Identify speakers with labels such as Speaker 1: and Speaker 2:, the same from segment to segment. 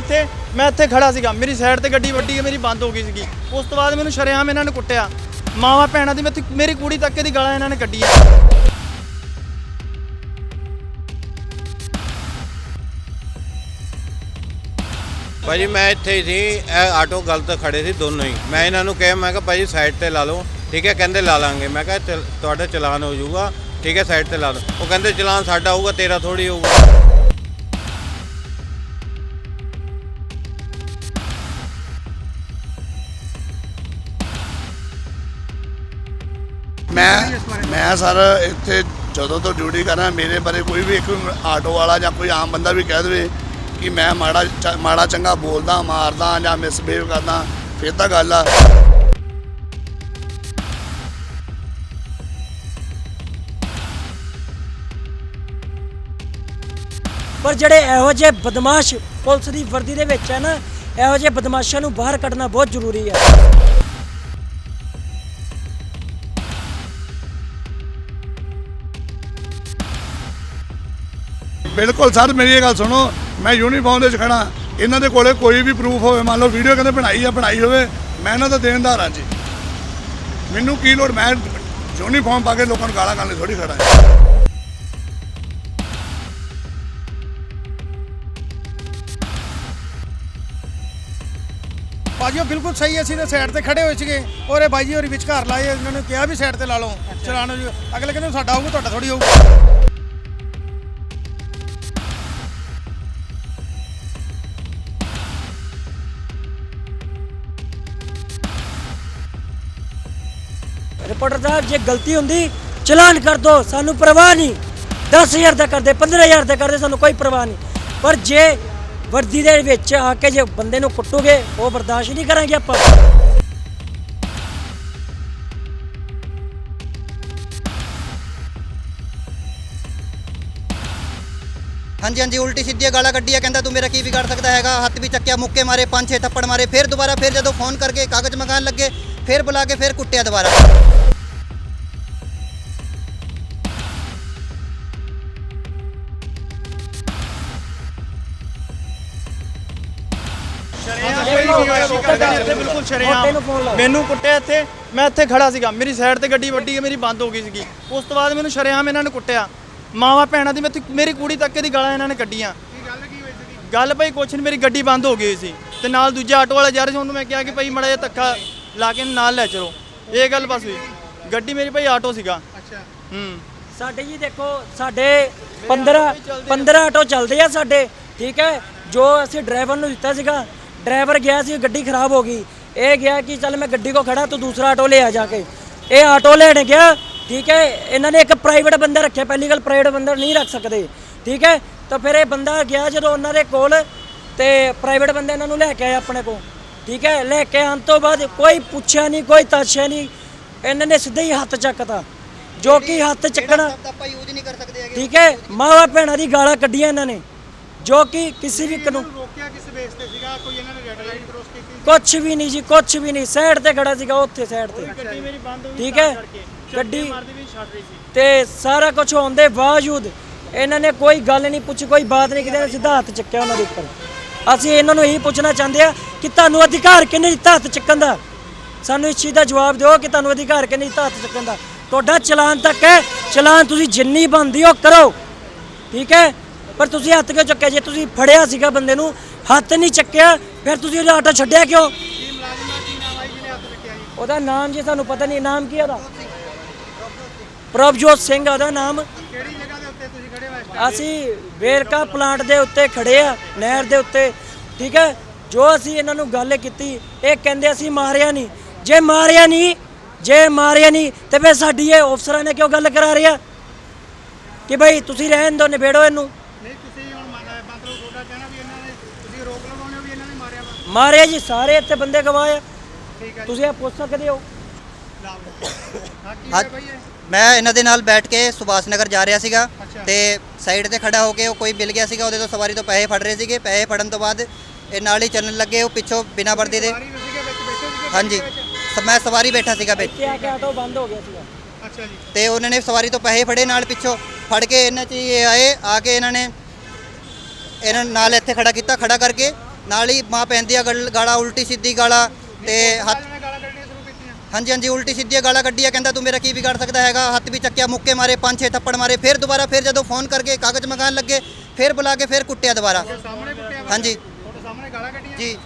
Speaker 1: ਇੱਥੇ, ਮੈਂ ਇੱਥੇ ਖੜਾ ਸੀਗਾ। ਮੇਰੀ ਸਾਈਡ ਤੇ ਗੱਡੀ ਵੱਡੀ ਮੇਰੀ ਬੰਦ ਹੋ ਗਈ ਸੀਗੀ। ਉਸ ਤੋਂ ਬਾਅਦ ਮੈਨੂੰ ਸ਼ਰੇਆਮ ਇਹਨਾਂ ਨੇ ਕੁੱਟਿਆ। ਮਾਵਾ ਭੈਣਾਂ ਦੀ ਮੈਥੋਂ- ਮੇਰੀ ਕੁੜੀ ਤੱਕ ਦੀ ਗਾਲਾਂ ਇਹਨਾਂ ਨੇ ਕੱਢੀਆਂ।
Speaker 2: ਭਾਜੀ, ਮੈਂ ਇੱਥੇ ਹੀ ਸੀ। ਇਹ ਆਟੋ ਗਲਤ ਖੜੇ ਸੀ ਦੋਨੋਂ ਹੀ। ਮੈਂ ਇਹਨਾਂ ਨੂੰ ਕਿਹਾ, ਮੈਂ ਕਿਹਾ, ਭਾਜੀ ਸਾਈਡ ਤੇ ਲਾ ਲਓ। ਠੀਕ ਹੈ, ਕਹਿੰਦੇ, ਲਾ ਲਾਂਗੇ। ਮੈਂ ਕਿਹਾ, ਚਲ, ਤੁਹਾਡਾ ਚਲਾਨ ਹੋ ਜਾਊਗਾ। ਠੀਕ ਹੈ ਸਾਈਡ ਤੇ ਲਾ ਲਓ। ਉਹ ਕਹਿੰਦੇ, ਚਲਾਨ ਸਾਡਾ ਹੋਊਗਾ, ਤੇਰਾ ਥੋੜੀ ਹੋਊਗਾ।
Speaker 3: ਮੈਂ ਮੈਂ ਸਰ ਇੱਥੇ ਜਦੋਂ ਤੋਂ ਡਿਊਟੀ ਕਰਾਂ ਮੇਰੇ ਬਾਰੇ ਕੋਈ ਵੀ ਇੱਕ ਆਟੋ ਵਾਲਾ ਜਾਂ ਕੋਈ ਆਮ ਬੰਦਾ ਵੀ ਕਹਿ ਦੇਵੇ ਕਿ ਮੈਂ ਮਾੜਾ ਮਾੜਾ ਚੰਗਾ ਬੋਲਦਾ, ਮਾਰਦਾ ਜਾਂ ਮਿਸਬਿਹੇਵ ਕਰਦਾ, ਫਿਰ ਤਾਂ ਗੱਲ ਆ।
Speaker 4: ਪਰ ਜਿਹੜੇ ਇਹੋ ਜਿਹੇ ਬਦਮਾਸ਼ ਪੁਲਿਸ ਦੀ ਵਰਦੀ ਦੇ ਵਿੱਚ ਹੈ ਨਾ, ਇਹੋ ਜਿਹੇ ਬਦਮਾਸ਼ਾਂ ਨੂੰ ਬਾਹਰ ਕੱਢਣਾ ਬਹੁਤ ਜ਼ਰੂਰੀ ਹੈ।
Speaker 3: ਬਿਲਕੁਲ ਸਰ ਮੇਰੀ ਇਹ ਗੱਲ ਸੁਣੋ ਮੈਂ ਯੂਨੀਫਾਰਮ ਦੇ ਵਿੱਚ ਖੜਾ ਇਹਨਾਂ ਦੇ ਕੋਲੇ ਕੋਈ ਵੀ ਪ੍ਰੂਫ ਹੋਵੇ ਮੰਨ ਲਓ ਵੀਡੀਓ ਕਹਿੰਦੇ ਬਣਾਈ ਆ ਬਣਾਈ ਹੋਵੇ ਮੈਂ ਇਹਨਾਂ ਦਾ ਦੇਣਦਾਰ ਹਾਂ ਜੀ। ਮੈਨੂੰ ਕੀ ਲੋੜ ਮੈਂ ਯੂਨੀਫਾਰਮ ਪਾ ਕੇ ਲੋਕਾਂ ਨੂੰ ਗਾਲਾਂ ਕੱਢਣ ਲਈ ਥੋੜੀ ਖੜਾ ਹਾਂ।
Speaker 5: ਭਾਜੀ ਉਹ ਬਿਲਕੁਲ ਸਹੀ ਅਸੀਂ ਤਾਂ ਸਾਈਡ ਤੇ ਖੜੇ ਹੋਏ ਸੀਗੇ। ਔਰ ਇਹ ਬਾਈ ਜੀ ਹੋਰੀ ਵਿਚਕਾਰ ਲਾਏ ਇਹਨਾਂ ਨੇ ਕਿਹਾ ਵੀ ਸਾਈਡ ਤੇ ਲਾ ਲਓ। ਚਲਾਨ ਜੀ ਅਗਲੇ ਕਹਿੰਦੇ ਸਾਡਾ ਹੋਊਗਾ ਤੁਹਾਡਾ ਥੋੜੀ ਹੋਊਗਾ
Speaker 4: ਰਿਪੋਰਟਰ ਸਾਹਿਬ, ਜੇ ਗਲਤੀ ਹੁੰਦੀ, ਚਲਾਨ ਕਰ ਦੋ, ਸਾਨੂੰ ਪਰਵਾਹ ਨਹੀਂ। 10000 ਦਾ ਕਰਦੇ 15000 ਦਾ ਕਰਦੇ, ਸਾਨੂੰ ਕੋਈ ਪਰਵਾਹ ਨਹੀਂ। ਪਰ ਜੇ ਵਰਦੀ ਦੇ ਵਿੱਚ ਆ ਕੇ ਜੇ ਬੰਦੇ ਨੂੰ ਕੁੱਟੋਗੇ, ਉਹ ਬਰਦਾਸ਼ਤ ਨਹੀਂ ਕਰਾਂਗੇ ਆਪਾਂ।
Speaker 6: ਹਾਂਜੀ ਹਾਂਜੀ, ਉਲਟੀ ਸਿੱਧੀਆਂ ਗਾਲਾਂ ਕੱਢੀਆਂ ਕਹਿੰਦਾ ਤੂੰ ਮੇਰਾ ਕੀ ਵਿਗਾੜ ਸਕਦਾ ਹੈਗਾ? ਹੱਥ ਵੀ ਚੱਕਿਆ, ਮੁੱਕੇ ਮਾਰੇ ਪੰਜ ਛੇ ਥੱਪੜ ਮਾਰੇ, ਫਿਰ ਦੁਬਾਰਾ, ਫਿਰ ਜਦੋਂ ਫੋਨ ਕਰਕੇ ਕਾਗਜ਼ ਮੰਗਾਣ ਲੱਗੇ, ਫਿਰ ਬੁਲਾ ਕੇ ਫਿਰ ਕੁੱਟਿਆ ਦੁਬਾਰਾ।
Speaker 1: ਬਿਲਕੁਲ। ਸ਼ਰੇਆਮ। ਮੈਨੂੰ ਕੁੱਟਿਆ ਇੱਥੇ। ਮੈਂ ਇੱਥੇ ਖੜਾ ਸੀਗਾ। ਮੇਰੀ ਸਾਈਡ ਤੇ ਗੱਡੀ ਵੱਡੀ ਹੈ ਮੇਰੀ ਬੰਦ ਹੋ ਗਈ ਸੀਗੀ। ਉਸ ਤੋਂ ਬਾਅਦ ਮੈਨੂੰ ਸ਼ਰੇਆਮ ਇਹਨਾਂ ਨੇ ਕੁੱਟਿਆ। ਮਾਵਾ ਭੈਣਾਂ ਦੀ ਮੈਥੋਂ- ਮੇਰੀ ਕੁੜੀ ਤੱਕ ਦੀ ਗਾਲਾਂ ਇਹਨਾਂ ਨੇ ਕੱਢੀਆਂ। ਗੱਲ ਭਾਈ ਕੁਛ ਨਹੀਂ ਮੇਰੀ ਗੱਡੀ ਬੰਦ ਹੋ ਗਈ ਸੀ। ਤੇ ਨਾਲ ਦੂਜਾ ਆਟੋ ਵਾਲਾ ਜਾ ਰਿਹਾ ਸੀ। ਉਹਨੂੰ ਮੈਂ ਕਿਹਾ ਕਿ ਭਾਈ ਮੜਾ ਜਿਹਾ ਧੱਕਾ ਲਾ ਕੇ ਨਾਲ ਲੈ ਚਲੋ। ਇਹ ਗੱਲ ਬਸ ਹੋਈ। ਗੱਡੀ ਮੇਰੀ ਭਾਈ ਆਟੋ ਸੀਗਾ।
Speaker 5: ਅੱਛਾ।
Speaker 1: ਹੂੰ।
Speaker 4: ਸਾਡੇ ਜੀ ਦੇਖੋ ਸਾਡੇ 15 15 ਆਟੋ ਚੱਲਦੇ ਆ ਸਾਡੇ। ਠੀਕ ਹੈ? ਜੋ ਅਸੀਂ ਡਰਾਈਵਰ ਨੂੰ ਦਿੱਤਾ ਸੀਗਾ ਡਰਾਈਵਰ ਗਿਆ ਸੀ ਗੱਡੀ ਖਰਾਬ ਹੋ ਗਈ। ਇਹ ਗਿਆ ਕਿ ਚੱਲ ਮੈਂ ਗੱਡੀ ਕੋ ਖੜਾ ਤੂੰ ਦੂਸਰਾ ਆਟੋ ਲੈ ਆ ਜਾ ਕੇ। ਇਹ ਆਟੋ ਲੈਣ ਗਿਆ ਠੀਕ ਹੈ ਇਹਨਾਂ ਨੇ ਇੱਕ ਪ੍ਰਾਈਵੇਟ ਬੰਦਾ ਰੱਖਿਆ ਪਹਿਲੀ ਗੱਲ ਪ੍ਰਾਈਵੇਟ ਬੰਦਾ ਨਹੀਂ ਰੱਖ ਸਕਦੇ ਠੀਕ ਹੈ। ਤਾਂ ਫਿਰ ਇਹ ਬੰਦਾ ਗਿਆ ਜਦੋਂ ਉਹਨਾਂ ਦੇ ਕੋਲ ਤੇ ਪ੍ਰਾਈਵੇਟ ਬੰਦੇ ਇਹਨਾਂ ਨੂੰ ਲੈ ਕੇ ਆਏ ਆਪਣੇ ਕੋਲ ਠੀਕ ਹੈ। ਲੈ ਕੇ ਆਉਣ ਤੋਂ ਬਾਅਦ ਕੋਈ ਪੁੱਛਿਆ ਨਹੀਂ ਕੋਈ ਤਾਸ਼ਿਆ ਨਹੀਂ ਇਹਨਾਂ ਨੇ ਸਿੱਧਾ ਹੀ ਹੱਥ ਚੱਕਤਾ। ਜੋ ਕਿ ਹੱਥ ਚੱਕਣਾ
Speaker 6: ਆਪਾਂ ਯੂਜ਼ ਨਹੀਂ ਕਰ ਸਕਦੇ ਹੈਗੇ।
Speaker 4: ਠੀਕ ਹੈ ਮਾਵਾ ਭੈਣਾਂ ਦੀ ਗਾਲਾਂ ਕੱਢੀਆਂ ਇਹਨਾਂ ਨੇ। ਜੋ ਕਿ ਕਿਸੇ ਵੀ ਕਾਨੂੰਨ
Speaker 5: ਬੇਸ ਤੇ ਸੀਗਾ ਕੋਈ ਇਹਨਾਂ ਨੇ ਰੈਡ ਲਾਈਟ ਕ੍ਰੋਸ ਕੀਤੀ
Speaker 4: ਕੁਛ ਵੀ ਨਹੀਂ ਜੀ ਕੁਛ ਵੀ ਨਹੀਂ। ਸਾਈਡ ਤੇ ਖੜਾ ਸੀਗਾ ਉੱਥੇ ਸਾਈਡ ਤੇ।
Speaker 1: ਗੱਡੀ ਮੇਰੀ ਬੰਦ ਹੋ? ਗਈ
Speaker 4: ਠੀਕ ਹੈ। ਗੱਡੀ
Speaker 1: ਮਾਰਦੀ ਵੀ ਛੱਡ ਰਹੀ ਸੀ।
Speaker 4: ਤੇ ਸਾਰਾ ਕੁਝ ਹੋਣ ਦੇ ਬਾਵਜੂਦ ਇਹਨਾਂ ਨੇ ਕੋਈ ਗੱਲ ਨਹੀਂ ਪੁੱਛੀ ਕੋਈ ਬਾਤ ਨਹੀਂ ਕੀਤੀ ਸਿੱਧਾ ਹੱਥ ਚੱਕਿਆ ਉਹਨਾਂ ਦੇ ਉੱਪਰ। ਅਸੀਂ ਇਹਨਾਂ ਨੂੰ ਇਹੀ ਪੁੱਛਣਾ ਚਾਹੁੰਦੇ ਆ ਕਿ ਤੁਹਾਨੂੰ ਅਧਿਕਾਰ ਕਿਹਨੇ ਦਿੱਤਾ ਹੱਥ ਚੱਕਣ ਦਾ? ਸਾਨੂੰ ਇਸ ਚੀਜ਼ ਦਾ ਜਵਾਬ ਦਿਓ ਕਿ ਤੁਹਾਨੂੰ ਅਧਿਕਾਰ ਕਿਹਨੇ ਦਿੱਤਾ ਹੱਥ ਚੱਕਣ ਦਾ। ਤੁਹਾਡਾ ਚਲਾਨ ਤੱਕ ਹੈ ਚਲਾਨ ਤੁਸੀਂ ਜਿੰਨੀ ਬਣਦੀ ਹੋ ਕਰੋ। ਠੀਕ ਹੈ? ਪਰ ਤੁਸੀਂ ਹੱਥ ਕਿਉਂ ਚੱਕਿਆ? ਜੇ ਤੁਸੀਂ ਫੜਿਆ ਸੀਗਾ ਬੰਦੇ ਨੂੰ ਹੱਥ ਨਹੀਂ ਚੱਕਿਆ, ਫਿਰ ਤੁਸੀਂ ਉਹਦਾ ਆਟਾ ਛੱਡਿਆ ਕਿਉਂ? ਉਹਦਾ ਨਾਮ ਜੀ ਤੁਹਾਨੂੰ ਪਤਾ ਨਹੀਂ, ਨਾਮ ਕੀ ਉਹਦਾ? ਪ੍ਰਭਜੋਤ ਸਿੰਘ ਉਹਦਾ ਨਾਮ।
Speaker 5: ਕਿਹੜੀ ਜਗ੍ਹਾ ਦੇ ਉੱਤੇ ਤੁਸੀਂ ਖੜੇ ਹੋ
Speaker 4: ਅਸੀਂ ਵੇਰਕਾ ਪਲਾਂਟ ਦੇ ਉੱਤੇ ਖੜੇ ਆ, ਨਹਿਰ ਦੇ ਉੱਤੇ, ਠੀਕ ਹੈ? ਜੋ ਅਸੀਂ ਇਹਨਾਂ ਨੂੰ ਗੱਲ ਕੀਤੀ, ਇਹ ਕਹਿੰਦੇ ਅਸੀਂ ਮਾਰਿਆ ਨਹੀਂ। ਜੇ ਮਾਰਿਆ ਨਹੀਂ, ਜੇ ਮਾਰਿਆ ਨਹੀਂ, ਤੇ ਫਿਰ ਸਾਡੀ ਇਹ ਅਫਸਰਾਂ ਨੇ ਕਿਉਂ ਗੱਲ ਕਰਾ ਰਿਹਾ ਕਿ ਭਾਈ ਤੁਸੀਂ ਰਹਿਣ ਦਿਓ, ਨਿਬੇੜੋ ਇਹਨੂੰ
Speaker 5: ਨਹੀਂ ਤੁਸੀਂ ਹੁਣ ਮੰਨ ਮਤਲਬ ਤੁਹਾਡਾ ਕਹਿਣਾ ਵੀ ਇਹਨਾਂ ਨੇ ਤੁਸੀਂ ਰੋਕ ਲਗਾਉਣੇ ਹੋ ਵੀ ਇਹਨਾਂ ਨੇ ਮਾਰਿਆ
Speaker 4: ਜੀ ਸਾਰੇ ਇੱਥੇ ਬੰਦੇ ਗਵਾਏ ਆ।
Speaker 5: ਠੀਕ ਹੈ
Speaker 4: ਤੁਸੀਂ ਇਹ ਪੁੱਛ ਸਕਦੇ ਹੋ?
Speaker 5: ਹਾਂ ਕੀ
Speaker 6: ਹਾਂ
Speaker 5: ਭਾਈ ਇਹ
Speaker 6: ਮੈਂ ਇਹਨਾਂ ਦੇ ਨਾਲ ਬੈਠ ਕੇ ਸੁਭਾਸ਼ ਨਗਰ ਜਾ ਰਿਹਾ ਸੀਗਾ
Speaker 5: ਅੱਛਾ।
Speaker 6: ਤੇ ਸਾਈਡ ਤੇ ਖੜਾ ਹੋ ਕੇ ਉਹ ਕੋਈ ਮਿਲ ਗਿਆ ਸੀਗਾ ਉਹਦੇ ਤੋਂ ਸਵਾਰੀ ਤੋਂ ਪੈਸੇ ਫੜ ਰਹੇ ਸੀਗੇ। ਪੈਸੇ ਫੜਨ ਤੋਂ ਬਾਅਦ ਇਹ ਨਾਲ ਹੀ ਚੱਲਣ ਲੱਗੇ ਉਹ ਪਿੱਛੋਂ ਬਿਨਾ ਵਰਦੀ ਦੇ।
Speaker 5: ਸਾਰੀ ਸੀਗੇ ਵਿੱਚ ਬੈਠੇ ਸੀਗੇ?
Speaker 6: ਹਾਂਜੀ। ਸ- ਮੈਂ ਸਵਾਰੀ ਬੈਠਾ ਸੀਗਾ ਵਿੱਚ।
Speaker 4: ਇੱਥੇ ਆ ਕੇ ਆਟੋ ਬੰਦ ਹੋ ਗਿਆ ਸੀਗਾ।
Speaker 5: ਅੱਛਾ ਜੀ।
Speaker 6: ਤੇ ਉਹਨਾਂ ਨੇ ਸਵਾਰੀ ਤੋਂ ਪੈਸੇ ਫੜੇ ਨਾਲ ਪਿੱਛੋਂ। ਫੜ ਕੇ ਇਹਨਾਂ 'ਚ ਹੀ ਇਹ ਆਏ ਆ ਕੇ ਇਹਨਾਂ ਨੇ ਇਹਨਾਂ ਨੂੰ ਨਾਲ ਇੱਥੇ ਖੜਾ ਕੀਤਾ ਖੜਾ ਕਰਕੇ ਨਾਲ ਹੀ ਮਾਂ ਪੈਂਦੀ ਆ ਗਲ- ਗਾਲਾਂ ਉਲਟੀ ਸਿੱਧੀ ਗਾਲਾਂ ਤੇ ਹੱਥ ਹਾਂਜੀ ਹਾਂਜੀ ਉਲਟੀ ਸਿੱਧੀਆਂ ਗਾਲਾਂ ਕੱਢੀਆਂ ਕਹਿੰਦਾ ਤੂੰ ਮੇਰਾ ਕੀ ਵਿਗਾੜ ਸਕਦਾ ਹੈਗਾ? ਹੱਥ ਵੀ ਚੱਕਿਆ ਮੁੱਕੇ ਮਾਰੇ ਪੰਜ ਛੇ ਥੱਪੜ ਮਾਰੇ ਫਿਰ ਦੁਬਾਰਾ ਫਿਰ ਜਦੋਂ ਫੋਨ ਕਰਕੇ ਕਾਗਜ਼ ਮੰਗਾਉਣ ਲੱਗੇ ਫਿਰ ਬੁਲਾ ਕੇ ਫਿਰ ਕੁੱਟਿਆ ਦੁਬਾਰਾ। ਹਾਂਜੀ।
Speaker 5: ਤੁਹਾਡੇ ਸਾਹਮਣੇ ਗਾਲਾਂ ਕੱਢੀਆਂ?
Speaker 6: ਜੀ।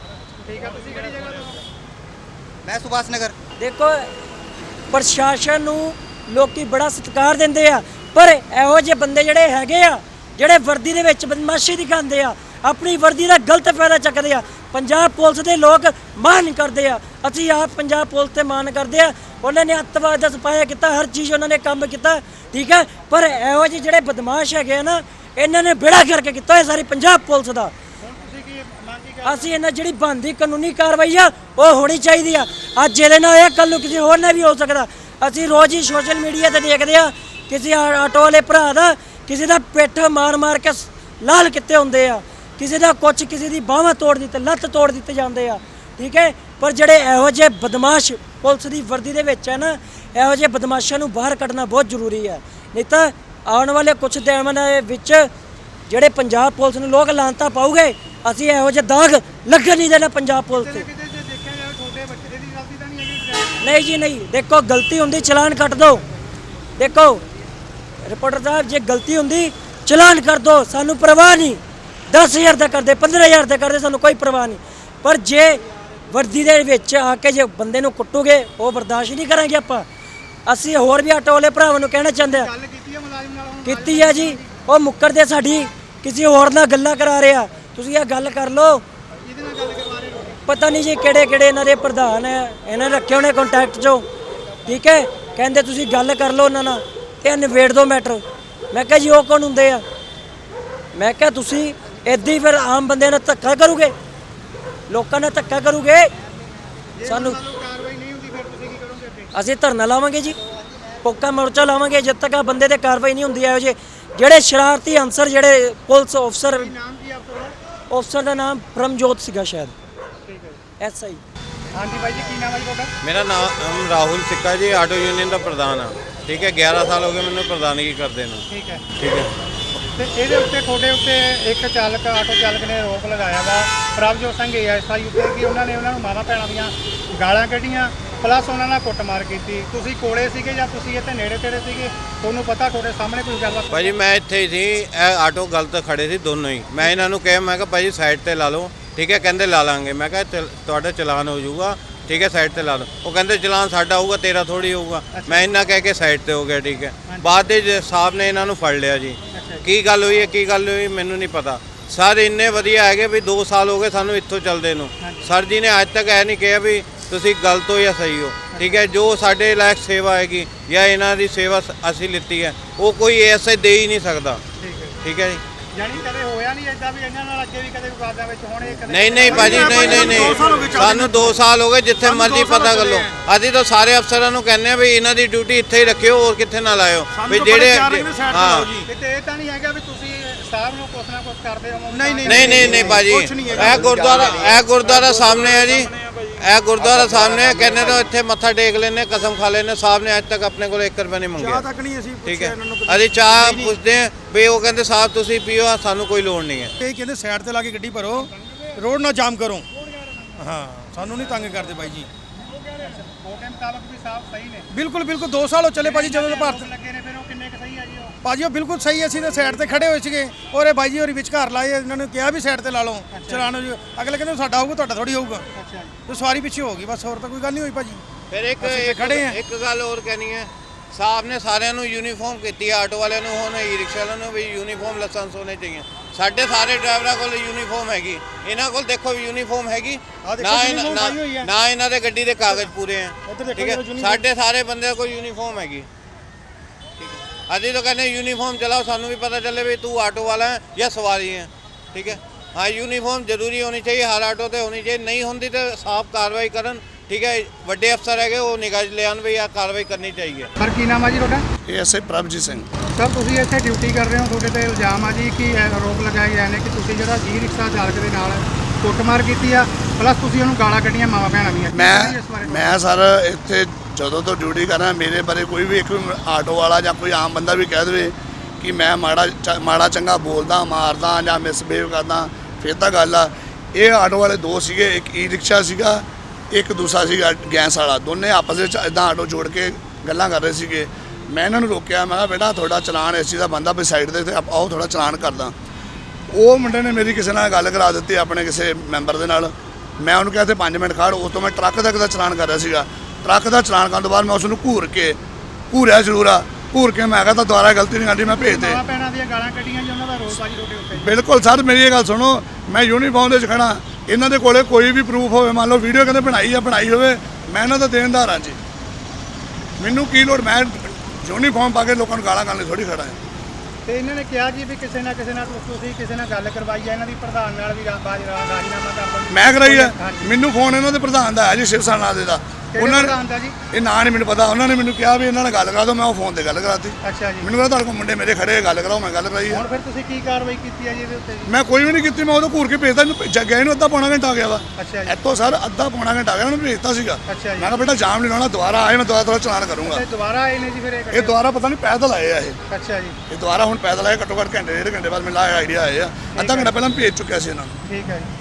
Speaker 5: ਠੀਕ ਆ ਤੁਸੀਂ ਕਿਹੜੀ ਜਗ੍ਹਾ ਤੋਂ
Speaker 6: ਮੈਂ ਸੁਭਾਸ਼ ਨਗਰ।
Speaker 4: ਦੇਖੋ ਪ੍ਰਸ਼ਾਸਨ ਨੂੰ ਲੋਕੀ ਬੜਾ ਸਤਿਕਾਰ ਦਿੰਦੇ ਆ ਪਰ ਇਹੋ ਜਿਹੇ ਬੰਦੇ ਜਿਹੜੇ ਹੈਗੇ ਆ ਜਿਹੜੇ ਵਰਦੀ ਦੇ ਵਿੱਚ ਬਦਮਾਸ਼ੀ ਦਿਖਾਉਂਦੇ ਆ ਆਪਣੀ ਵਰਦੀ ਦਾ ਗਲਤ ਫਾਇਦਾ ਚੱਕਦੇ ਆ। ਪੰਜਾਬ ਪੁਲਿਸ ਦੇ ਲੋਕ ਮਾਣ ਕਰਦੇ ਆ। ਅਸੀਂ ਆਪ ਪੰਜਾਬ ਪੁਲਿਸ ਤੇ ਮਾਣ ਕਰਦੇ ਆ। ਉਹਨਾਂ ਨੇ ਅੱਤਵਾਦ ਦਾ ਸਪਾਇਆ ਕੀਤਾ, ਹਰ ਚੀਜ਼ ਉਹਨਾਂ ਨੇ ਕੰਮ ਕੀਤਾ, ਠੀਕ ਹੈ ਪਰ ਇਹੋ ਜਿਹੇ ਜਿਹੜੇ ਬਦਮਾਸ਼ ਹੈਗੇ ਆ ਨਾ, ਇਹਨਾਂ ਨੇ ਬੇੜਾ ਕਰਕੇ ਕੀਤਾ ਹੋਇਆ ਸਾਰੀ ਪੰਜਾਬ ਪੁਲਿਸ ਦਾ। ਅਸੀਂ ਇਹਨਾਂ ਜਿਹੜੀ ਬੰਦੀ ਕਾਨੂੰਨੀ ਕਾਰਵਾਈ ਆ, ਉਹ ਹੋਣੀ ਚਾਹੀਦੀ ਆ। ਅੱਜ ਇਹਦੇ ਨਾਲ ਹੋਇਆ ਕੱਲ ਨੂੰ ਕਿਸੇ ਹੋਰ ਨਾਲ ਵੀ ਹੋ ਸਕਦਾ। ਅਸੀਂ ਰੋਜ਼ ਹੀ ਸੋਸ਼ਲ ਮੀਡੀਆ ਤੇ ਦੇਖਦੇ ਆ, ਕਿਸੇ ਆ- ਆਟੋ ਵਾਲੇ ਭਰਾ ਦਾ, ਕਿਸੇ ਦਾ ਪਿੱਠ ਮਾਰ ਮਾਰ ਕੇ ਲਾਲ ਕਿੱਤੇ ਹੁੰਦੇ ਆ। ਕਿਸੇ ਦਾ ਕੁਛ ਕਿਸੇ ਦੀ ਬਾਹਾਂ ਤੋੜ ਦਿੱਤੇ ਲੱਤ ਤੋੜ ਦਿੱਤੇ ਜਾਂਦੇ ਆ ਠੀਕ ਹੈ? ਪਰ ਜਿਹੜੇ ਇਹੋ ਜਿਹੇ ਬਦਮਾਸ਼ ਪੁਲਿਸ ਦੀ ਵਰਦੀ ਦੇ ਵਿੱਚ ਹੈ ਨਾ ਇਹੋ ਜਿਹੇ ਬਦਮਾਸ਼ਾਂ ਨੂੰ ਬਾਹਰ ਕੱਢਣਾ ਬਹੁਤ ਜ਼ਰੂਰੀ ਹੈ। ਨਹੀਂ ਤਾਂ ਆਉਣ ਵਾਲੇ ਕੁਝ ਦਿਨਾਂ ਦੇ ਵਿੱਚ ਜਿਹੜੇ ਪੰਜਾਬ ਪੁਲਿਸ ਨੂੰ ਲੋਕ ਲਾਂਤਾ ਪਾਉਗੇ ਅਸੀਂ ਇਹੋ ਜਿਹੇ ਦਾਗ ਲੱਗਣ ਨਹੀਂ ਦੇਣਾ ਪੰਜਾਬ ਪੁਲਿਸ ਤੇ।
Speaker 5: ਨਹੀਂ
Speaker 4: ਜੀ ਨਹੀਂ। ਦੇਖੋ ਗਲਤੀ ਹੁੰਦੀ ਚਲਾਨ ਕੱਟ ਦਿਓ ਦੇਖੋ ਰਿਪੋਰਟਰ ਸਾਹਿਬ ਜੇ ਗਲਤੀ ਹੁੰਦੀ ਚਲਾਨ ਕਰ ਦਿਓ ਸਾਨੂੰ ਪਰਵਾਹ ਨਹੀਂ। 10000 ਦਾ ਕਰਦੇ 15000 ਦਾ ਕਰਦੇ ਸਾਨੂੰ ਕੋਈ ਪਰਵਾਹ ਨਹੀਂ। ਪਰ ਜੇ ਵਰਦੀ ਦੇ ਵਿੱਚ ਆ ਕੇ ਜੇ ਬੰਦੇ ਨੂੰ ਕੁੱਟੋਗੇ ਉਹ ਬਰਦਾਸ਼ਤ ਨਹੀਂ ਕਰਾਂਗੇ ਆਪਾਂ। ਅਸੀਂ ਹੋਰ ਵੀ ਆਟੋ ਵਾਲੇ ਭਰਾਵਾਂ ਨੂੰ ਕਹਿਣਾ ਚਾਹੁੰਦੇ ਆ।
Speaker 5: ਗੱਲ ਕੀਤੀ ਹੈ ਮੁਲਾਜ਼ਮ ਨਾਲ ਹੁਣ
Speaker 4: ਕੀਤੀ ਆ ਜੀ। ਉਹ ਮੁੱਕਰਦੇ ਸਾਡੀ ਕਿਸੇ ਹੋਰ ਨਾਲ ਗੱਲਾਂ ਕਰਾ ਰਿਹਾ। ਤੁਸੀਂ ਇਹ ਗੱਲ ਕਰ ਲਓ।
Speaker 5: ਇਹਦੇ ਨਾਲ ਗੱਲ ਕਰਵਾ ਰਹੇ ਹੋ?
Speaker 4: ਪਤਾ ਨਹੀਂ ਜੀ ਕਿਹੜੇ ਕਿਹੜੇ ਇਹਨਾਂ ਦੇ ਪ੍ਰਧਾਨ ਹੈ ਇਹਨਾਂ ਨੇ ਰੱਖੇ ਹੋਣੇ ਕੰਟੈਕਟ 'ਚੋਂ। ਠੀਕ ਹੈ? ਕਹਿੰਦੇ ਤੁਸੀਂ ਗੱਲ ਕਰ ਲਓ ਉਹਨਾਂ ਨਾਲ। ਤੇ ਨਿਬੇੜ ਦਿਓ ਮੈਟਰ ਮੈਂ ਕਿਹਾ ਜੀ ਉਹ ਕੌਣ ਹੁੰਦੇ ਆ? ਮੈਂ ਕਿਹਾ ਤੁਸੀਂ ਏਦਾਂ ਹੀ ਫਿਰ ਆਮ ਬੰਦਿਆਂ ਨਾਲ ਧੱਕਾ ਕਰੋਗੇ? ਲੋਕਾਂ ਨਾਲ ਧੱਕਾ ਕਰੋਗੇ? ਸਾਨੂੰ
Speaker 5: ਕਾਰਵਾਈ ਨਹੀਂ ਹੁੰਦੀ ਫਿਰ ਤੁਸੀਂ ਕੀ ਕਰੋਗੇ ਅੱਗੇ?
Speaker 4: ਅਸੀਂ ਧਰਨਾ ਲਾਵਾਂਗੇ ਜੀ। ਪੋਕਾ ਮੋਰਚਾ ਲਾਵਾਂਗੇ ਜਦ ਤੱਕ ਆ ਬੰਦੇ ਤੇ ਕਾਰਵਾਈ ਨਹੀਂ ਹੁੰਦੀ ਇਹੋ ਜਿਹੇ। ਜਿਹੜੇ ਸ਼ਰਾਰਤੀ ਅਨਸਰ ਜਿਹੜੇ ਪੁਲਿਸ ਅਫਸਰ
Speaker 5: ਨਾਮ ਕੀ ਆਪਕੋ
Speaker 4: ਅਫਸਰ ਦਾ ਨਾਮ ਪਰਮਜੋਤ ਸੀਗਾ ਸ਼ਾਇਦ।
Speaker 5: ਠੀਕ ਹੈ
Speaker 4: ਐਸਆਈ
Speaker 5: ਹਾਂਜੀ ਬਾਈ ਜੀ ਕੀ ਨਾਮ ਹੈ ਜੀ ਤੁਹਾਡਾ?
Speaker 2: ਮੇਰਾ ਨਾਮ ਰਾਹੁਲ ਸਿੱਕਾ ਜੀ ਆਟੋ ਯੂਨੀਅਨ ਦਾ ਪ੍ਰਧਾਨ ਆ। ਠੀਕ ਹੈ 11 ਸਾਲ ਹੋ ਗਏ ਮੈਨੂੰ ਪ੍ਰਧਾਨਗੀ ਕਰਦੇ ਨੂੰ।
Speaker 5: ਠੀਕ ਹੈ।
Speaker 2: ਠੀਕ ਹੈ।
Speaker 5: ਤੇ ਇਹਦੇ ਉੱਤੇ ਤੁਹਾਡੇ ਉੱਤੇ ਇੱਕ ਚਾਲਕ ਆਟੋ ਚਾਲਕ ਨੇ ਰੋਕ ਲਗਾਇਆ ਵਾ। ਪ੍ਰਭਜੋਤ ਸਿੰਘ ਐਸਆਈ ਉੱਤੇ ਕਿ ਉਹਨਾਂ ਨੇ ਉਹਨਾਂ ਨੂੰ ਮਾਵਾ ਭੈਣਾਂ ਦੀਆਂ ਗਾਲਾਂ ਕੱਢੀਆਂ ਪਲੱਸ ਉਹਨਾਂ ਨਾਲ ਕੁੱਟਮਾਰ ਕੀਤੀ। ਤੁਸੀਂ ਕੋਲੇ ਸੀਗੇ ਜਾਂ ਤੁਸੀਂ ਇੱਥੇ ਨੇੜੇ ਤੇੜੇ ਸੀਗੇ? ਤੁਹਾਨੂੰ ਪਤਾ ਤੁਹਾਡੇ ਸਾਹਮਣੇ ਕੋਈ ਗੱਲਬਾਤ?
Speaker 2: ਭਾਜੀ ਮੈਂ ਇੱਥੇ ਹੀ ਸੀ। ਇਹ ਆਟੋ ਗਲਤ ਖੜੇ ਸੀ ਦੋਨੋਂ ਹੀ। ਮੈਂ ਇਹਨਾਂ ਨੂੰ ਕਿਹਾ ਮੈਂ ਕਿਹਾ ਭਾਜੀ ਸਾਈਡ ਤੇ ਲਾ ਲਓ। ਠੀਕ ਹੈ ਕਹਿੰਦੇ ਲਾ ਲਾਂਗੇ। ਮੈਂ ਕਿਹਾ ਚਲ- ਤੁਹਾਡਾ ਚਲਾਨ ਹੋ ਜਾਊਗਾ। ਠੀਕ ਹੈ ਸਾਈਡ ਤੇ ਲਾ ਲਓ। ਉਹ ਕਹਿੰਦੇ ਚਲਾਨ ਸਾਡਾ ਹੋਊਗਾ ਤੇਰਾ ਥੋੜੀ ਹੋਊਗਾ। ਮੈਂ ਇਹਨਾਂ ਕਹਿ ਕੇ ਸਾਈਡ ਤੇ ਹੋ ਗਿਆ ਠੀਕ ਹੈ। ਬਾਅਦ ਦੇ ਸਾਹਿਬ ਨੇ ਇਹਨਾਂ ਨੂੰ ਫੜ ਲਿਆ ਜੀ। ਕੀ ਗੱਲ ਹੋਈ ਹੈ ਕੀ ਗੱਲ ਹੋਈ ਮੈਨੂੰ ਨਹੀਂ ਪਤਾ। ਸਰ ਇੰਨੇ ਵਧੀਆ ਹੈਗੇ ਵੀ 2 ਸਾਲ ਹੋ ਗਏ ਸਾਨੂੰ ਇੱਥੋਂ ਚੱਲਦੇ ਨੂੰ। ਸਰ ਜੀ ਨੇ ਅੱਜ ਤੱਕ ਇਹ ਨਹੀਂ ਕਿਹਾ ਵੀ ਤੁਸੀਂ ਗਲਤ ਹੋ ਜਾਂ ਸਹੀ ਹੋ। ਠੀਕ ਹੈ ਜੋ ਸਾਡੇ ਲਾਇਕ ਸੇਵਾ ਹੈਗੀ ਜਾਂ ਇਹਨਾਂ ਦੀ ਸੇਵਾ ਅਸੀਂ ਲਿੱਤੀ ਹੈ ਉਹ ਕੋਈ ਐਸੇ ਦੇ ਹੀ ਨਹੀਂ ਸਕਦਾ।
Speaker 5: ਠੀਕ ਹੈ।
Speaker 2: ਠੀਕ ਹੈ ਜੀ।
Speaker 5: ਯਾਨੀ ਕਦੇ ਹੋਇਆ ਨਹੀਂ ਏਦਾਂ ਵੀ ਇਹਨਾਂ ਨਾਲ ਅੱਗੇ ਵੀ ਕਦੇ ਵਿਵਾਦਾਂ ਵਿੱਚ ਹੋਣੇ ਕਦੇ
Speaker 2: ਨਹੀਂ ਨਹੀਂ ਭਾਜੀ ਨਹੀਂ ਨਹੀਂ ਨਹੀਂ। ਸਾਨੂੰ 2 ਸਾਲ ਹੋ ਗਏ ਜਿੱਥੇ ਮਰਜ਼ੀ ਪਤਾ ਕਰ ਲਓ। ਅਸੀਂ ਤਾਂ ਸਾਰੇ ਅਫਸਰਾਂ ਨੂੰ ਕਹਿੰਦੇ ਆ ਵੀ ਇਹਨਾਂ ਦੀ ਡਿਊਟੀ ਇੱਥੇ ਹੀ ਰੱਖਿਓ ਹੋਰ ਕਿੱਥੇ ਨਾ ਲਾਇਓ। ਵੀ ਜਿਹੜੇ ਹਾਂ।
Speaker 5: ਕਿਤੇ ਇਹ ਤਾਂ ਨਹੀਂ ਹੈਗਾ ਵੀ ਤੁਸੀਂ ਸਾਹਿਬ ਨੂੰ ਕੁਛ ਨਾ ਕੁਛ ਕਰਦੇ ਹੋ ਨਹੀਂ
Speaker 2: ਨਹੀਂ ਨਹੀਂ ਨਹੀਂ ਭਾਜੀ। ਇਹ ਗੁਰਦੁਆਰਾ ਇਹ ਗੁਰਦੁਆਰਾ ਸਾਹਮਣੇ ਹੈ ਜੀ। ਇਹ ਗੁਰਦੁਆਰਾ ਸਾਹਮਣੇ ਹੈ ਕਹਿੰਦੇ ਤਾਂ ਇੱਥੇ ਮੱਥਾ ਟੇਕ ਲੈਨੇ ਕਸਮ ਖਾ ਲੈਨੇ ਸਾਹਿਬ ਨੇ ਅੱਜ ਤੱਕ ਆਪਣੇ ਕੋਲ 1 ਰੁਪਏ ਨਹੀਂ ਮੰਗਿਆ।
Speaker 5: ਤੱਕ ਨਹੀਂ ਅਸੀਂ
Speaker 2: ਠੀਕ ਹੈ। ਅਸੀਂ ਚਾਹ ਪੁੱਛਦੇ ਹਾਂ ਵੀ ਉਹ ਕਹਿੰਦੇ ਸਾਹਿਬ ਤੁਸੀਂ ਪੀਓ ਸਾਨੂੰ ਕੋਈ ਲੋੜ ਨਹੀਂ ਹੈ।
Speaker 5: ਇਹ ਕਹਿੰਦੇ ਸਾਈਡ ਤੇ ਲਾ ਕੇ ਗੱਡੀ ਭਰੋ ਰੋਡ ਨਾ ਜਾਮ ਕਰੋ। ਹਾਂ ਸਾਨੂੰ ਨਹੀਂ ਤੰਗ ਕਰਦੇ ਬਾਈ ਜੀ। ਉਹਦੇ ਮੁਤਾਬਕ ਵੀ ਸਾਫ਼ ਸਹੀ ਨੇ। ਬਿਲਕੁਲ ਬਿਲਕੁਲ 2 ਸਾਲ ਹੋ ਚੱਲੇ ਭਾਜੀ ਜਦੋਂ ਦੇ ਭਾਰਤ ਲੱਗੇ ਨੇ ਫਿਰ ਉਹ ਕਿੰਨੇ ਕੁ ਸਹੀ ਆ ਜੀ ਉਹ? ਭਾਜੀ ਉਹ ਬਿਲਕੁਲ ਸਹੀ ਹੈ, ਅਸੀਂ ਤਾਂ ਸਾਈਡ ਤੇ ਖੜੇ ਹੋਏ ਸੀਗੇ। ਔਰ ਇਹ ਬਾਈ ਜੀ ਹੋਰੀ ਵਿਚਕਾਰ ਲਾਏ ਇਹਨਾਂ ਨੂੰ ਕਿਹਾ ਵੀ ਸਾਈਡ ਤੇ ਲਾ ਲਓ। ਜਾਊ। ਅਗਲੇ ਕਹਿੰਦੇ ਸਾਡਾ ਹੋਊਗਾ ਤੁਹਾਡਾ ਥੋੜੀ ਹੋਊਗਾ ਤੇ ਸਵਾਰੀ ਪਿੱਛੇ ਹੋ ਗਈ ਬਸ ਹੋਰ ਤਾਂ ਕੋਈ ਗੱਲ ਨਹੀਂ ਹੋਈ ਭਾਜੀ।
Speaker 2: ਫਿਰ ਇੱਕ
Speaker 5: ਅਸੀਂ ਇੱਥੇ ਖੜੇ ਹਾਂ।
Speaker 2: ਇੱਕ ਗੱਲ ਹੋਰ ਕਹਿਣੀ ਹੈ। ਸਾਹਿਬ ਨੇ ਸਾਰਿਆਂ ਨੂੰ ਯੂਨੀਫਾਰਮ ਕੀਤੀ ਆਟੋ ਵਾਲਿਆਂ ਨੂੰ ਹੁਣ ਈ ਰਿਕਸ਼ਾ ਵਾਲਿਆਂ ਨੂੰ ਵੀ ਯੂਨੀਫਾਰਮ ਲਾਇਸੈਂਸ ਹੋਣੇ ਚਾਹੀਏ। ਸਾਡੇ ਸਾਰੇ ਡਰਾਈਵਰਾਂ ਕੋਲ ਯੂਨੀਫਾਰਮ ਹੈਗੀ। ਇਹਨਾਂ ਕੋਲ ਦੇਖੋ ਯੂਨੀਫਾਰਮ ਹੈਗੀ।
Speaker 5: ਆਹ ਦੇਖੋ
Speaker 2: ਨਾ ਇਹਨਾਂ-
Speaker 5: uniform ਪਾਈ ਹੋਈ ਹੈ।
Speaker 2: ਨਾ ਇਹਨਾਂ ਦੇ ਗੱਡੀ ਦੇ ਕਾਗਜ਼ ਪੂਰੇ
Speaker 5: ਇੱਧਰ ਦੇਖੋ
Speaker 2: ਠੀਕ ਹੈ?
Speaker 5: uniform-
Speaker 2: ਸਾਡੇ ਸਾਰੇ ਬੰਦਿਆਂ ਕੋਲ ਯੂਨੀਫਾਰਮ ਹੈਗੀ। ਠੀਕ ਹੈ? ਅਸੀਂ ਤਾਂ ਕਹਿੰਦੇ ਯੂਨੀਫਾਰਮ ਚਲਾਓ ਸਾਨੂੰ ਵੀ ਪਤਾ ਚੱਲੇ ਵੀ ਤੂੰ ਆਟੋ ਵਾਲਾ ਹੈ ਜਾਂ ਸਵਾਰੀ ਹੈ। ਠੀਕ ਹੈ? ਹਾਂ ਯੂਨੀਫਾਰਮ ਜ਼ਰੂਰੀ ਹੋਣੀ ਚਾਹੀਏ ਹਰ ਆਟੋ ਤੇ ਹੋਣੀ ਚਾਹੀਏ। ਨਹੀਂ ਹੁੰਦੀ ਤੇ ਸਾਫ਼ ਕਾਰਵਾਈ ਕਰਨ। ਠੀਕ ਹੈ ਵੱਡੇ ਅਫਸਰ ਹੈਗੇ ਉਹ ਨਿਗਾਹ 'ਚ ਲਿਆਉਣ ਵੀ ਆ ਕਾਰਵਾਈ ਕਰਨੀ ਚਾਹੀਏ।
Speaker 5: ਸਰ ਕੀ ਨਾਮ ਆ ਜੀ ਤੁਹਾਡਾ?
Speaker 3: ਇਹ ਐਸਏ ਪ੍ਰਭਜੀਤ ਸਿੰਘ।
Speaker 5: ਸਰ ਤੁਸੀਂ ਇੱਥੇ ਡਿਊਟੀ ਕਰ ਰਹੇ ਹੋ ਤੁਹਾਡੇ ਤੇ ਇਲਜ਼ਾਮ ਆ ਜੀ ਕਿ ਰੋਕ ਲਗਾਈ ਗਏ ਨੇ ਕਿ ਤੁਸੀਂ ਜਿਹੜਾ ਈ ਰਿਕਸ਼ਾ ਚਾਲਕ ਦੇ ਨਾਲ ਕੁੱਟਮਾਰ ਕੀਤੀ ਆ ਪਲੱਸ ਤੁਸੀਂ ਉਹਨੂੰ ਗਾਲਾਂ ਕੱਢੀਆਂ ਮਾਵਾ ਭੈਣਾਂ ਦੀਆਂ।
Speaker 3: ਮੈਂ
Speaker 5: ਕਰੀਏ ਇਸ ਬਾਰੇ?
Speaker 3: ਮੈਂ ਸਰ ਇੱਥੇ ਜਦੋਂ ਤੋਂ ਡਿਊਟੀ ਕਰ ਰਿਹਾ ਮੇਰੇ ਬਾਰੇ ਕੋਈ ਵੀ ਇੱਕ ਆਟੋ ਵਾਲਾ ਜਾਂ ਕੋਈ ਆਮ ਬੰਦਾ ਵੀ ਕਹਿ ਦੇਵੇ ਕਿ ਮੈਂ ਮਾੜਾ ਮਾੜਾ ਚੰਗਾ ਬੋਲਦਾ ਮਾਰਦਾ ਜਾਂ ਮਿਸਬਿਹੇਵ ਕਰਦਾ ਫਿਰ ਤਾਂ ਗੱਲ ਆ। ਇਹ ਆਟੋ ਵਾਲੇ ਦੋ ਸੀਗੇ ਇੱਕ ਈ ਰਿਕਸ਼ਾ ਸੀਗਾ ਇੱਕ ਦੂਸਰਾ ਸੀਗਾ ਗੈਸ ਵਾਲਾ ਦੋਨੇ ਆਪਸ ਵਿੱਚ ਇਦਾਂ ਆਟੋ ਜੋੜ ਕੇ ਗੱਲਾਂ ਕਰ ਰਹੇ ਸੀਗੇ। ਮੈਂ ਇਹਨਾਂ ਨੂੰ ਰੋਕਿਆ ਮੈਂ ਕਿਹਾ ਬੇਟਾ ਤੁਹਾਡਾ ਚਲਾਨ ਚੀਜ਼ ਦਾ ਬੰਦਾ ਵੀ ਸਾਈਡ ਦੇ ਤੇ ਆਪ- ਆਓ ਥੋੜਾ ਚਲਾਨ ਕਰਦਾ ਉਹ ਮੁੰਡੇ ਨੇ ਮੇਰੀ ਕਿਸੇ ਨਾਲ ਗੱਲ ਕਰਾ ਦਿੱਤੀ ਆਪਣੇ ਕਿਸੇ ਮੈਂਬਰ ਦੇ ਨਾਲ। ਮੈਂ ਉਹਨੂੰ ਕਿਹਾ ਤੇ 5 ਮਿੰਟ ਖੜ ਉਸ ਤੋਂ ਮੈਂ ਟਰੱਕ ਤੱਕ ਦਾ ਚਲਾਨ ਕਰ ਰਿਹਾ ਸੀਗਾ। ਟਰੱਕ ਦਾ ਚਲਾਨ ਕਰਨ ਤੋਂ ਬਾਅਦ ਮੈਂ ਉਸ ਨੂੰ ਘੂਰ ਕੇ ਘੂਰਿਆ ਜ਼ਰੂਰ ਆ। ਘੂਰ ਕੇ ਮੈਂ ਕਿਹਾ ਤਾਂ ਦੁਬਾਰਾ ਗਲਤੀ ਨਹੀਂ ਕਰਨੀ ਮੈਂ ਭੇਜ ਦੇ।
Speaker 5: ਪੈਣਾ ਦੀਆਂ ਗਾਲਾਂ ਕੱਢੀਆਂ ਜੀ ਉਹਨਾਂ ਦਾ ਰੋਲ ਬਾਜੀ ਰੋਟੀ ਉੱਤੇ।
Speaker 3: ਬਿਲਕੁਲ ਸਰ ਮੇਰੀ ਇਹ ਗੱਲ ਸੁਣੋ ਮੈਂ ਯੂਨੀਫਾਰਮ ਦੇ ਵਿੱਚ ਖੜਾ ਇਹਨਾਂ ਦੇ ਕੋਲੇ ਕੋਈ ਵੀ ਪ੍ਰੂਫ ਹੋਵੇ ਮੰਨ ਲਓ ਵੀਡੀਓ ਕਹਿੰਦੇ ਬਣਾਈ ਆ ਬਣਾਈ ਹੋਵੇ ਮੈਂ ਇਹਨਾਂ ਦਾ ਦੇਣਦਾਰ ਹਾਂ ਜੀ। ਮੈਨੂੰ ਕੀ ਲੋੜ ਮੈਂ ਯੂਨੀਫਾਰਮ ਪਾ ਕੇ ਲੋਕਾਂ ਨੂੰ ਗਾਲਾਂ ਕੱਢਣ ਲਈ ਥੋੜੀ ਖੜਾ ਹਾਂ।
Speaker 5: ਤੇ ਇਹਨਾਂ ਨੇ ਕਿਹਾ ਜੀ ਵੀ ਕਿਸੇ ਨਾ ਕਿਸੇ ਨਾਲ ਤੁਸੀਂ ਕਿਸੇ ਨਾਲ ਗੱਲ ਕਰਵਾਈ ਆ ਇਹਨਾਂ ਦੀ ਪ੍ਰਧਾਨ ਨਾਲ ਵੀ ਰਾਜਨਾਮਾ ਕਰ ਦਿਓ
Speaker 3: ਮੈਂ ਕਰਾਈ ਆ।
Speaker 5: ਹਾਂਜੀ।
Speaker 3: ਮੈਨੂੰ ਫੋਨ ਇਹਨਾਂ ਦੇ ਪ੍ਰਧਾਨ ਦਾ ਹੈ ਜੀ ਸ਼ਿਵ ਸੈਨਾ ਦੇ ਦਾ।
Speaker 5: ਕਿਹੜੇ ਪ੍ਰਧਾਨ ਦਾ ਜੀ?
Speaker 3: ਇਹ ਨਾਂ ਨਹੀਂ ਮੈਨੂੰ ਪਤਾ। ਉਹਨਾਂ ਨੇ ਮੈਨੂੰ ਕਿਹਾ ਵੀ ਇਹਨਾਂ ਨਾਲ ਗੱਲ ਕਰਾ ਦਿਓ ਮੈਂ ਉਹ ਫੋਨ ਤੇ ਗੱਲ ਕਰਾਤੀ।
Speaker 5: ਅੱਛਾ ਜੀ।
Speaker 3: ਮੈਨੂੰ ਕਹਿੰਦਾ ਤੁਹਾਡੇ ਕੋਲ ਮੁੰਡੇ ਮੇਰੇ ਖੜੇ ਆ, ਗੱਲ ਕਰਾਓ ਮੈਂ ਗੱਲ ਕਰਾਈ ਆ।
Speaker 5: ਹੁਣ ਫਿਰ ਤੁਸੀਂ ਕੀ ਕਾਰਵਾਈ ਕੀਤੀ ਹੈ ਜੀ ਇਹਦੇ ਉੱਤੇ ਜੀ?
Speaker 3: ਮੈਂ ਕੋਈ ਵੀ ਨਹੀਂ ਕੀਤੀ ਮੈਂ ਉਹਦੋਂ ਘੂਰ ਕੇ ਭੇਜਦਾ ਇਹਨੂੰ ਭੇਜਿਆ ਗਿਆ ਇਹਨੂੰ ਅੱਧਾ ਪੌਣਾ ਘੰਟਾ ਹੋ ਗਿਆ ਵਾ।
Speaker 5: ਅੱਛਾ ਜੀ।
Speaker 3: ਇੱਥੋਂ ਸਰ ਅੱਧਾ ਪੌਣਾ ਘੰਟਾ ਹੋ ਗਿਆ ਉਹਨੂੰ ਭੇਜਤਾ ਸੀਗਾ।
Speaker 5: ਅੱਛਾ ਜੀ।
Speaker 3: ਮੈਂ ਕਿਹਾ ਬੇਟਾ ਜਾਮ ਨਹੀਂ ਲਾਉਣਾ ਦੁਬਾਰਾ ਆਏ ਮੈਂ ਦੁਬਾਰਾ ਥੋੜਾ ਚਲਾਨ ਕਰੂੰਗਾ।
Speaker 5: ਤੇ ਦੁਬਾਰਾ ਆਏ ਨੇ ਜੀ ਫਿਰ ਇਹ
Speaker 3: ਇਹ ਦੁਬਾਰਾ ਪਤਾ ਨਹੀਂ ਪੈਦਲ ਆਏ ਆ ਇਹ।
Speaker 5: ਅੱਛਾ ਜੀ।
Speaker 3: ਇਹ ਦੁਬਾਰਾ ਹੁਣ ਪੈਦਲ ਆਏ ਘੱਟੋ ਘੱਟ ਘੰਟੇ ਡੇਢ ਘੰਟੇ ਬਾਅਦ ਮੈਨੂੰ ਲਾਇਆ ਆਈਡੀਆ ਆਏ ਆ ਅੱਧਾ ਘੰਟਾ ਪਹਿਲਾਂ ਮੈਂ ਭੇਜ ਚੁੱਕਿਆ ਸੀ ਇਹਨਾਂ ਨੂੰ।
Speaker 5: ਠੀਕ ਹੈ ਜੀ।